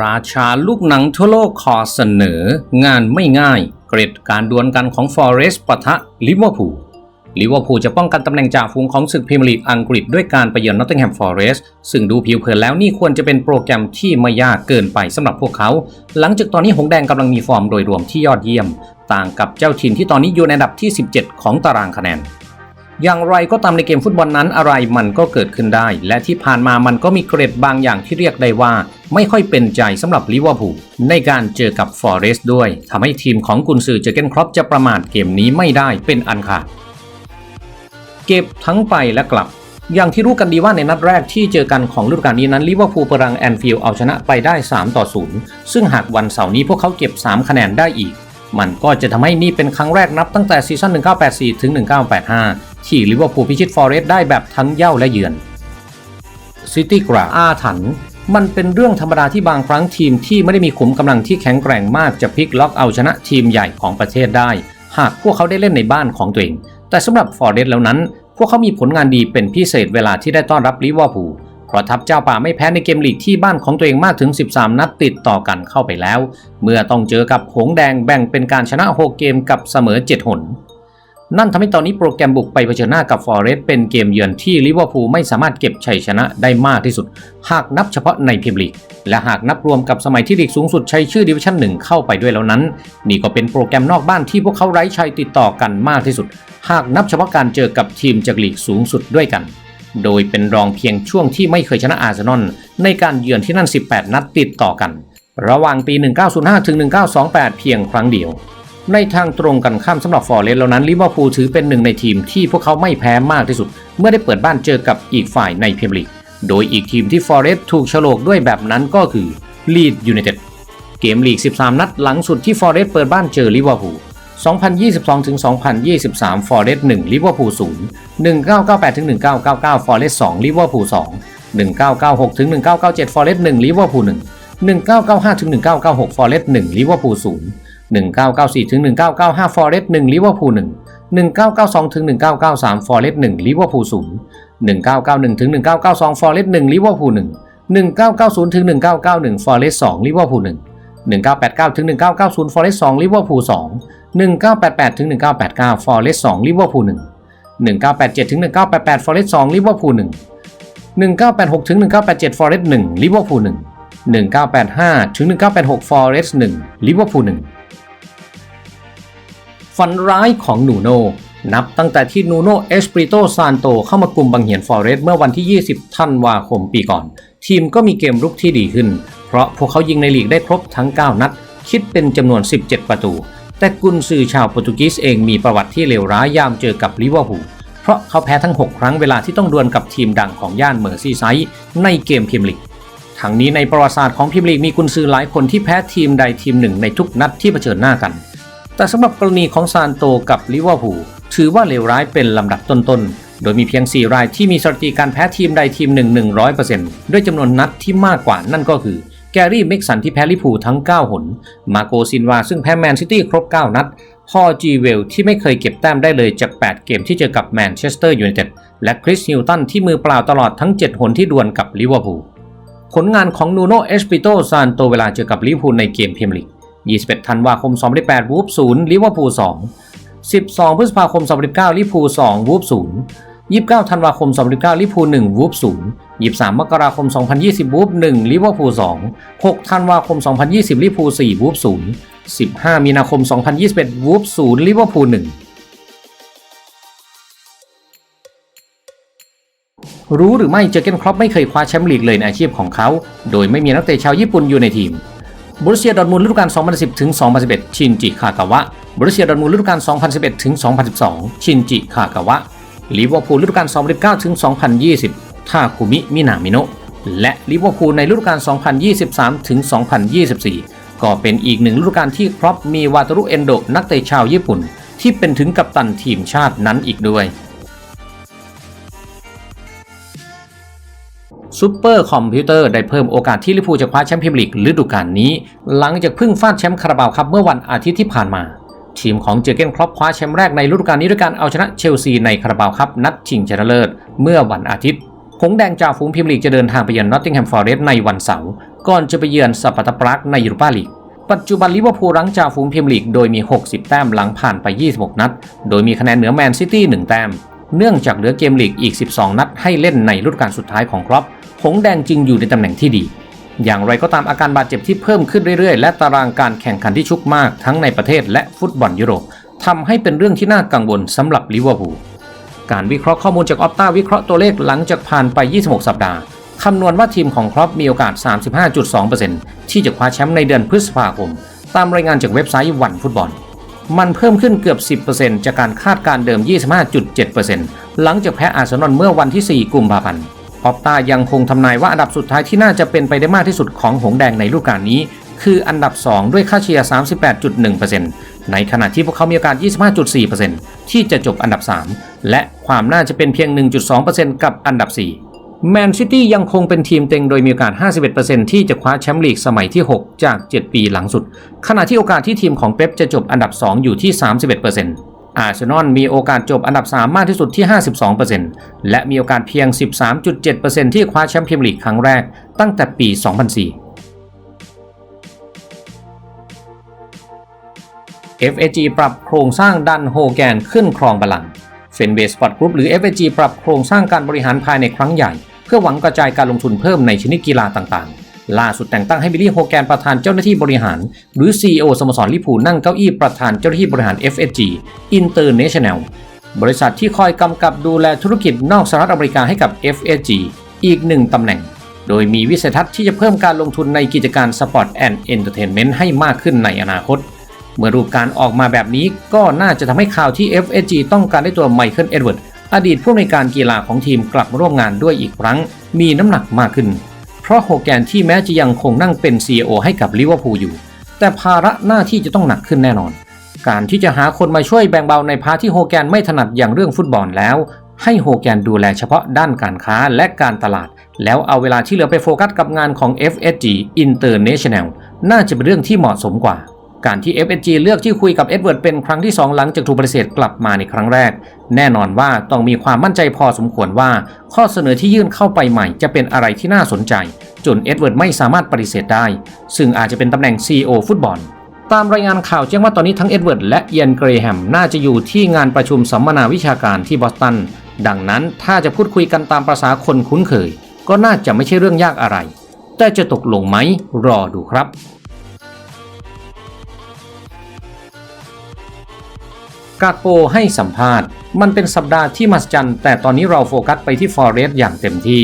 ราชาลูกหนังทั่วโลกขอเสนองานไม่ง่าย เกรดการดวลกันของฟอเรสต์ปะทะลิเวอร์พูลลิเวอร์พูลจะป้องกันตำแหน่งจ่าฝูงของศึกพรีเมียร์ลีกอังกฤษด้วยการไปเยือนนอตติงแฮมฟอเรสต์ซึ่งดูผิวเผินแล้วนี่ควรจะเป็นโปรแกรมที่ไม่ยากเกินไปสำหรับพวกเขา หลังจากตอนนี้หงแดงกำลังมีฟอร์มโดยรวมที่ยอดเยี่ยม ต่างกับเจ้าถิ่นที่ตอนนี้อยู่ในอันดับที่ 17 ของตารางคะแนนอย่างไรก็ตามในเกมฟุตบอลนั้นอะไรมันก็เกิดขึ้นได้ และที่ผ่านมามันก็มีเกรดบางอย่างที่เรียกได้ว่า ไม่ค่อยเป็นใจสำหรับลิเวอร์พูลในการเจอกับฟอเรสต์ด้วยทำให้ทีมของกุนซือเจอเกนครอปจะประมาทเกมนี้ไม่ได้เป็นอันขาดเก็บทั้งไปและกลับ อย่างที่รู้กันดีว่าในนัดแรกที่เจอกันของฤดูกาลนี้นั้นลิเวอร์พูลประรังแอนฟิลด์เอาชนะไปได้ 3 ต่อ 0 ซึ่งหากวันเสาร์นี้พวกเขาเก็บ 3 คะแนนได้อีก มันก็จะทำให้นี่เป็นครั้งแรกนับตั้งแต่ซีซั่น 1984 ถึง 1985 ที่ลิเวอร์พูลพิชิตฟอเรสต์ได้แบบทั้งเย่าและเยือนซิตี้กราอาถรรพ์ มันเป็นเรื่องธรรมดาที่บางครั้งทีมที่ไม่ได้มีขุมกำลังที่แข็งแกร่งมากจะพลิกล็อกเอาชนะทีมใหญ่ของประเทศได้ หากพวกเขาได้เล่นในบ้านของตัวเอง แต่สำหรับฟอร์เรสแล้วนั้น พวกเขามีผลงานดีเป็นพิเศษเวลาที่ได้ต้อนรับลิเวอร์พูลเพราะทัพเจ้าป่าไม่แพ้ในเกมลีกที่บ้านของตัวเองมากถึง 13 นัดติดต่อกันเข้าไปแล้ว เมื่อต้องเจอกับหงแดงแบ่งเป็นการชนะ 6 เกมกับเสมอ 7 หน นั่นทำให้ตอนนี้โปรแกรมบุกไปเผชิญหน้ากับฟอร์เรสต์เป็นเกมเยือนที่ลิเวอร์พูลไม่สามารถเก็บชัยชนะได้มากที่สุด หากนับเฉพาะในพรีเมียร์ลีกและหากนับรวมกับสมัยที่ลีกสูงสุดใช้ชื่อดิวิชั่นหนึ่งเข้าไปด้วยแล้วนั้น นี่ก็เป็นโปรแกรมนอกบ้านที่พวกเขาไร้ชัยติดต่อกันมากที่สุด หากนับเฉพาะการเจอกับทีมจากลีกสูงสุดด้วยกัน โดยเป็นรองเพียงช่วงที่ไม่เคยชนะอาร์เซนอลในการเยือนที่นั่น 18 นัดติดต่อกัน ระหว่างปี 1905ถึง1928 เพียงครั้งเดียว ในทางตรงกันข้ามสำหรับฟอร์เรสต์แล้วนั้นลิเวอร์พูลถือเป็นหนึ่งในทีมที่พวกเขาไม่แพ้มากที่สุด เมื่อได้เปิดบ้านเจอกับอีกฝ่ายในพรีเมียร์ลีก โดยอีกทีมที่ฟอร์เรสต์ถูกฉลกด้วยแบบนั้นก็คือลีดยูไนเต็ดเกมลีก 13 นัดหลังสุดที่ฟอร์เรสต์เปิดบ้านเจอลิเวอร์พูล 2022ถึง2023 ฟอร์เรสต์1ลิเวอร์พูล0 1998ถึง1999 ฟอร์เรสต์2ลิเวอร์พูล2 1996ถึง1997 ฟอร์เรสต์1ลิเวอร์พูล1 1995ถึง1996 ฟอร์เรสต์1ลิเวอร์พูล0 1994ถึง1995 ฟอร์เรสต์1ลิเวอร์พูล1 1992ถึง1993 ฟอร์เรสต์1ลิเวอร์พูล0 1991ถึง1992 ฟอร์เรสต์1ลิเวอร์พูล1 1990ถึง1991 ฟอร์เรสต์2ลิเวอร์พูล1 1989ถึง1990 ฟอร์เรสต์2ลิเวอร์พูล2 1988ถึง1989 ฟอร์เรสต์2ลิเวอร์พูล1 1987ถึง1988 ฟอร์เรสต์2ลิเวอร์พูล1 1986ถึง1987 ฟอร์เรสต์1ลิเวอร์พูล1 1985ถึง1986 ฟอร์เรสต์1ลิเวอร์พูล1 ฝันร้ายของนูโน นับตั้งแต่ที่นูโนเอสปริโตซานโตเข้ามากลุ่มบังเหียนฟอร์เรสเมื่อวันที่ 20 ธันวาคมปีก่อน ทีมก็มีเกมรุกที่ดีขึ้น เพราะพวกเขายิงในลีกได้ครบทั้ง 9 นัด คิดเป็นจำนวน 17 ประตู แต่กุนซือชาวโปรตุเกสเองมีประวัติที่เลวร้ายยามเจอกับลิเวอร์พูลเพราะเขาแพ้ทั้ง 6 ครั้งเวลาที่ต้องดวลกับทีมดังของย่านเมอร์ซีไซด์ในเกมพรีเมียร์ลีกทั้งนี้ในประวัติศาสตร์ของพรีเมียร์ลีกมีกุนซือหลายคนที่แพ้ทีมใดทีมหนึ่งในทุกนัดที่เผชิญหน้ากัน แต่สำหรับกรณีของซานโตกับลิเวอร์พูลถือว่าเลวร้ายเป็นลำดับต้นๆ โดยมีเพียง 4 รายที่มีสถิติการแพ้ทีมใดทีมหนึ่ง 100%ด้วยจำนวนนัดที่มากกว่านั่นก็คือ แกรี่เม็กสันที่แพ้ลิเวอร์พูลทั้ง 9 หน มาโกซินวาซึ่งแพ้แมนซิตี้ครบ 9 นัดพอจีเวลที่ไม่เคยเก็บแต้มได้เลยจาก 8 เกมที่เจอกับแมนเชสเตอร์ยูไนเต็ดและคริสฮิลตันที่มือเปล่าตลอดทั้ง 7 หนที่ดวลกับลิเวอร์พูลผลงานของนูโนเอสปิโตซานโตเวลาเจอกับลิเวอร์พูลในเกมพรีเมียร์ลีก 21 ธันวาคม 2008วูฟ0ลิเวอร์พูล2 12 พฤษภาคม 2019ลิเวอร์พูล2วูฟ0 29 ธันวาคม 2019ลิเวอร์พูล1วูฟ0 23 มกราคม 2020วูฟ1ลิเวอร์พูล2 6 ธันวาคม 2020ลิเวอร์พูล4วูฟ0 15 มีนาคม 2021วูฟ0ลิเวอร์พูล1รู้หรือไม่เจอเกนครอปไม่เคยคว้าแชมป์ลีกเลยในอาชีพของเขา โดยไม่มีนักเตะชาวญี่ปุ่นอยู่ในทีม บรุเซียดอทมุนฤดูกาล 2010 ถึง 2011 ชินจิ คากาวะบรุเซียดอทมุนฤดูกาล 2011 ถึง 2012 ชินจิ คากาวะลิเวอร์พูลฤดูกาล 2019 ถึง 2020 ทาคุมิ มินามิโนะ และลิเวอร์พูลในฤดูกาล 2023 ถึง 2024 ก็เป็นอีกหนึ่งฤดูกาลที่ครอปมีวาตารุเอนโดนักเตะชาวญี่ปุ่น ที่เป็นถึงกัปตันทีมชาตินั้นอีกด้วย ซูเปอร์คอมพิวเตอร์ได้เพิ่มโอกาสที่ลิเวอร์พูลจะคว้าแชมป์พรีเมียร์ลีกฤดูกาลนี้ หลังจากเพิ่งฟาดแชมป์คาราบาวครับเมื่อวันอาทิตย์ที่ผ่านมา ทีมของเจอเกนครอปคว้าแชมป์แรกในฤดูกาลนี้ด้วยการเอาชนะเชลซีในคาราบาวครับนัดชิงชนะเลิศเมื่อวันอาทิตย์หงแดงจ่าฝูงพรีเมียร์ลีกจะเดินทางไปเยือนนอตติงแฮมฟอร์เรสต์ในวันเสาร์ก่อนจะไปเยือนสปาร์ตาปรากในยูโรปาลีกปัจจุบันลิเวอร์พูลรั้งจ่าฝูงพรีเมียร์ลีกโดยมี 60 แต้มหลังผ่านไป 26 นัด โดยมีคะแนนเหนือแมนซิตี้1แต้มเนื่องจากเหลือเกมลีกอีก 12 นัดให้เล่นในฤดูกาลสุดท้ายของครอป หงแดงจึงอยู่ในตำแหน่งที่ดี อย่างไรก็ตามอาการบาดเจ็บที่เพิ่มขึ้นเรื่อยๆ และตารางการแข่งขันที่ชุกมากทั้งในประเทศและฟุตบอลยุโรปทำให้เป็นเรื่องที่น่ากังวลสำหรับลิเวอร์พูลการวิเคราะห์ข้อมูลจากออปต้าวิเคราะห์ตัวเลขหลังจากผ่านไป 26 สัปดาห์คำนวณว่าทีมของครอปมีโอกาส 35.2%ที่จะคว้าแชมป์ในเดือนพฤษภาคม ตามรายงานจากเว็บไซต์วันฟุตบอล มันเพิ่มขึ้นเกือบ 10%จากการคาดการเดิม 25.7%หลังจากแพ้อาร์เซนอลเมื่อวันที่ 4 กุมภาพันธ์ ออปตายังคงทำนายว่าอันดับสุดท้ายที่น่าจะเป็นไปได้มากที่สุดของหงแดงในฤดูกาลนี้ คืออันดับ 2 ด้วยค่าเฉลี่ย 38.1%ในขณะที่พวกเขามีโอกาส 25.4%ที่จะจบอันดับ 3 และความน่าจะเป็นเพียง 1.2%กับอันดับ 4แมนซิตี้ยังคงเป็นทีมเต็งโดยมีโอกาส 51%ที่จะคว้าแชมป์ลีกสมัยที่ 6 จาก 7 ปีหลังสุด ขณะที่โอกาสที่ทีมของเป๊ปจะจบอันดับ 2 อยู่ที่ 31% อาร์เซนอลมีโอกาสจบอันดับ 3 มากที่สุดที่ 52%และมีโอกาสเพียง 13.7%ที่คว้าแชมป์พรีเมียร์ลีกครั้งแรกตั้งแต่ปี 2004 FAG ปรับโครงสร้างดันโฮแกนขึ้นครองบัลลังก์เฟนเบสปอร์ตกรุ๊ปหรือ FAG ปรับโครงสร้างการบริหารภายในครั้งใหญ่ เพื่อหวังกระจายการลงทุนเพิ่มในชนิดกีฬาต่างๆ ล่าสุดแต่งตั้งให้บิลลี่โฮแกนประธานเจ้าหน้าที่บริหาร หรือ CEO สโมสรลิพูนั่งเก้าอี้ประธานเจ้าหน้าที่บริหาร FAG International บริษัทที่คอยกำกับดูแลธุรกิจนอกสหรัฐอเมริกาให้กับ FAG อีกหนึ่งตำแหน่ง โดยมีวิสัยทัศน์ที่จะเพิ่มการลงทุนในกิจการสปอร์ตแอนด์เอนเตอร์เทนเมนต์ให้มากขึ้นในอนาคต เมื่อรูปการออกมาแบบนี้ก็น่าจะทำให้ข่าวที่ FSG ต้องการได้ตัวไมเคิลเอ็ดเวิร์ดอดีตผู้อำนวยการกีฬาของทีมกลับมาร่วมงานด้วยอีกครั้ง มีน้ำหนักมากขึ้น ราะโฮแกนที่แม้จะยังคงนั่งเป็น CEO ให้กับลิเวอร์พูลอยู่ แต่ภาระหน้าที่จะต้องหนักขึ้นแน่นอน การที่จะหาคนมาช่วยแบ่งเบาในพาร์ทที่โฮแกนไม่ถนัดอย่างเรื่องฟุตบอลแล้ว ให้โฮแกนดูแลเฉพาะด้านการค้าและการตลาด แล้วเอาเวลาที่เหลือไปโฟกัสกับงานของ FSG International น่าจะเป็นเรื่องที่เหมาะสมกว่า การที่ FSG เลือกที่คุยกับเอ็ดเวิร์ดเป็นครั้งที่ 2 หลังจากถูกปฏิเสธกลับมาในครั้งแรก แน่นอนว่าต้องมีความมั่นใจพอสมควรว่า ข้อเสนอที่ยื่นเข้าไปใหม่จะเป็นอะไรที่น่าสนใจ จนเอ็ดเวิร์ดไม่สามารถปฏิเสธได้ ซึ่งอาจจะเป็นตำแหน่ง CEO ฟุตบอล ตามรายงานข่าวแจ้งว่าตอนนี้ทั้งเอ็ดเวิร์ดและเอียนเกรแฮมน่าจะอยู่ที่งานประชุมสัมมนาวิชาการที่บอสตันดังนั้นถ้าจะพูดคุยกันตามประษาคนคุ้นเคย ก็น่าจะไม่ใช่เรื่องยากอะไร แต่จะตกลงไหมรอดูครับ กาโปให้สัมภาษณ์ มันเป็นสัปดาห์ที่มหัศจรรย์แต่ตอนนี้เราโฟกัสไปที่ฟอร์เรสต์อย่างเต็มที่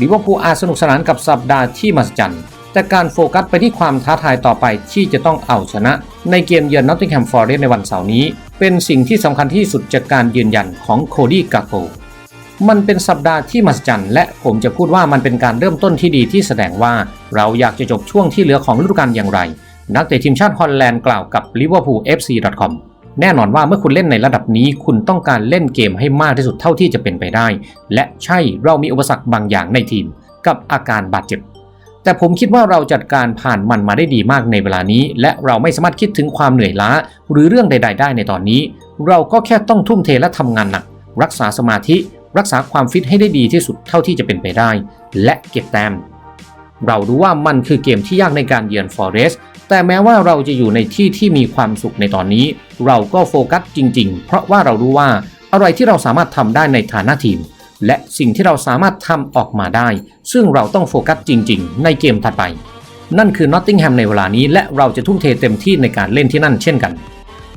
ลิเวอร์พูลอาจสนุกสนานกับสัปดาห์ที่มหัศจรรย์แต่การโฟกัสไปที่ความท้าทายต่อไปที่จะต้องเอาชนะ ในเกมเยือนนอตติงแฮมฟอร์เรสต์ในวันเสาร์นี้ เป็นสิ่งที่สำคัญที่สุดจากการยืนยันของโคดี้กาโปมันเป็นสัปดาห์ที่มหัศจรรย์และผมจะพูดว่ามันเป็นการเริ่มต้นที่ดีที่แสดงว่าเราอยากจะจบช่วงที่เหลือของฤดูกาลอย่างไร นักเตะทีมชาติฮอลแลนด์กล่าวกับ liverpoolfc.com แน่นอนว่าเมื่อคุณเล่นในระดับนี้ คุณต้องการเล่นเกมให้มากที่สุดเท่าที่จะเป็นไปได้ และใช่เรามีอุปสรรคบางอย่างในทีม กับอาการบาดเจ็บ แต่ผมคิดว่าเราจัดการผ่านมันมาได้ดีมากในเวลานี้ และเราไม่สามารถคิดถึงความเหนื่อยล้า หรือเรื่องใด ๆ ได้ในตอนนี้ เราก็แค่ต้องทุ่มเทและทำงานหนัก รักษาสมาธิ รักษาความฟิตให้ได้ดีที่สุดเท่าที่จะเป็นไปได้ และเก็บแต้มเรารู้ว่ามันคือเกมที่ยากในการเยือนฟอเรสต์ แต่แม้ว่าเราจะอยู่ในที่ที่มีความสุขในตอนนี้ เราก็โฟกัสจริง ๆ เพราะว่าเรารู้ว่าอะไรที่เราสามารถทำได้ในฐานะทีม และสิ่งที่เราสามารถทำออกมาได้ ซึ่งเราต้องโฟกัสจริง ๆ ในเกมถัดไป นั่นคือนอตติงแฮมในเวลานี้และเราจะทุ่มเทเต็มที่ในการเล่นที่นั่นเช่นกัน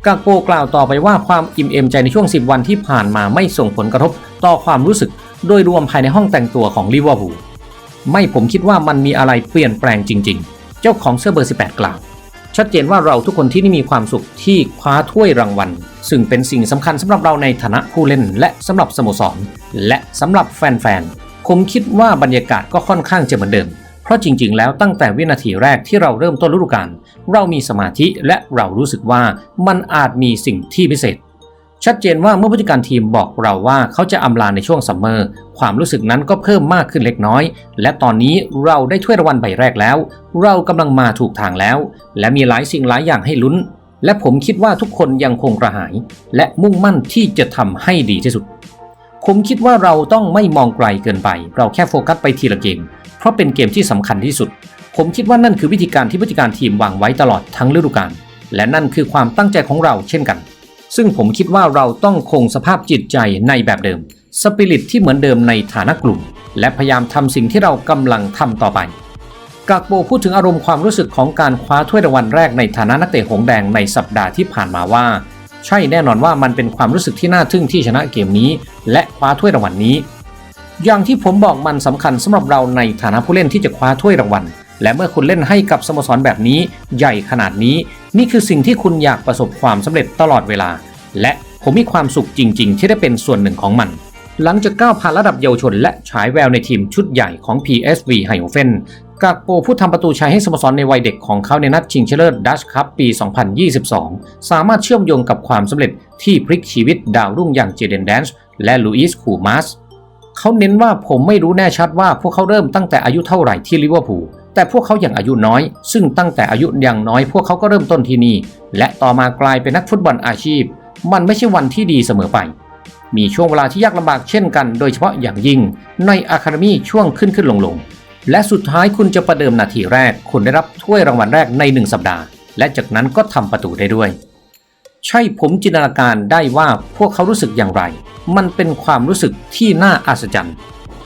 กากโปกล่าวต่อไปว่าความอิ่มเอมใจในช่วง 10 วันที่ผ่านมาไม่ส่งผลกระทบต่อความรู้สึก โดยรวมภายในห้องแต่งตัวของลิเวอร์พูลไม่ผมคิดว่ามันมีอะไรเปลี่ยนแปลงจริง ๆ เจ้าของเสื้อเบอร์ 18 กล่าว ชัดเจนว่าเราทุกคนที่นี่มีความสุขที่คว้าถ้วยรางวัล ซึ่งเป็นสิ่งสำคัญสำหรับเราในฐานะผู้เล่น และสำหรับสโมสร และสำหรับแฟนๆผมคิดว่าบรรยากาศก็ค่อนข้างจะเหมือนเดิม เพราะจริง ๆ แล้วตั้งแต่วินาทีแรกที่เราเริ่มต้นฤดูกาลเรามีสมาธิและเรารู้สึกว่ามันอาจมีสิ่งที่พิเศษ ชัดเจนว่าเมื่อผู้จัดการทีมบอกเราว่าเขาจะอำลาในช่วงซัมเมอร์ ความรู้สึกนั้นก็เพิ่มมากขึ้นเล็กน้อย และตอนนี้เราได้ถ้วยรางวัลใบแรกแล้ว เรากำลังมาถูกทางแล้ว และมีหลายสิ่งหลายอย่างให้ลุ้น และผมคิดว่าทุกคนยังคงกระหาย และมุ่งมั่นที่จะทำให้ดีที่สุด ผมคิดว่าเราต้องไม่มองไกลเกินไป เราแค่โฟกัสไปทีละเกม เพราะเป็นเกมที่สำคัญที่สุด ผมคิดว่านั่นคือวิธีการที่ผู้จัดการทีมวางไว้ตลอดทั้งฤดูกาลและนั่นคือความตั้งใจของเราเช่นกัน ซึ่งผมคิดว่าเราต้องคงสภาพจิตใจในแบบเดิม สปิริตที่เหมือนเดิมในฐานะกลุ่ม และพยายามทำสิ่งที่เรากำลังทำต่อไป กากโบพูดถึงอารมณ์ความรู้สึกของการคว้าถ้วยรางวัลแรกในฐานะนักเตะหงแดงในสัปดาห์ที่ผ่านมาว่า ใช่แน่นอนว่ามันเป็นความรู้สึกที่น่าทึ่งที่ชนะเกมนี้ และคว้าถ้วยรางวัลนี้ อย่างที่ผมบอกมันสำคัญสำหรับเราในฐานะผู้เล่นที่จะคว้าถ้วยรางวัลและเมื่อคุณเล่นให้กับสโมสรแบบนี้ใหญ่ขนาดนี้ นี่คือสิ่งที่คุณอยากประสบความสำเร็จตลอดเวลา และผมมีความสุขจริง ๆ ที่ได้เป็นส่วนหนึ่งของมัน หลังจากก้าวผ่านระดับเยาวชน และฉายแววในทีมชุดใหญ่ของ PSV ไฮโอเฟนกากโปผู้ทำประตูชัยให้สโมสรในวัยเด็กของเขาในนัดชิงชนะเลิศดัชคัพปี 2022 สามารถเชื่อมโยงกับความสำเร็จที่พลิกชีวิตดาวรุ่งอย่างเจเดนแดนส์และลูอิสคูมัสเขาเน้นว่าผมไม่รู้แน่ชัดว่าพวกเขาเริ่มตั้งแต่อายุเท่าไหร่ที่ลิเวอร์พูล แต่พวกเขาอย่างอายุน้อย ซึ่งตั้งแต่อายุอยังน้อยพวกเขาก็เริ่มต้นที่นี่ และต่อมากลายเป็นนักฟุตบอลอาชีพ มันไม่ใช่วันที่ดีเสมอไป มีช่วงเวลาที่ยากลำบากเช่นกัน โดยเฉพาะอย่างยิ่งในอะคาเดมีช่วงขึ้นขึ้นลงลงและสุดท้ายคุณจะประเดิมนาทีแรก คุณได้รับถ้วยรางวัลแรกในหนึ่งสัปดาห์ และจากนั้นก็ทำประตูได้ด้วย ใช่ผมจินตนาการได้ว่าพวกเขารู้สึกอย่างไร มันเป็นความรู้สึกที่น่าอัศจรรย์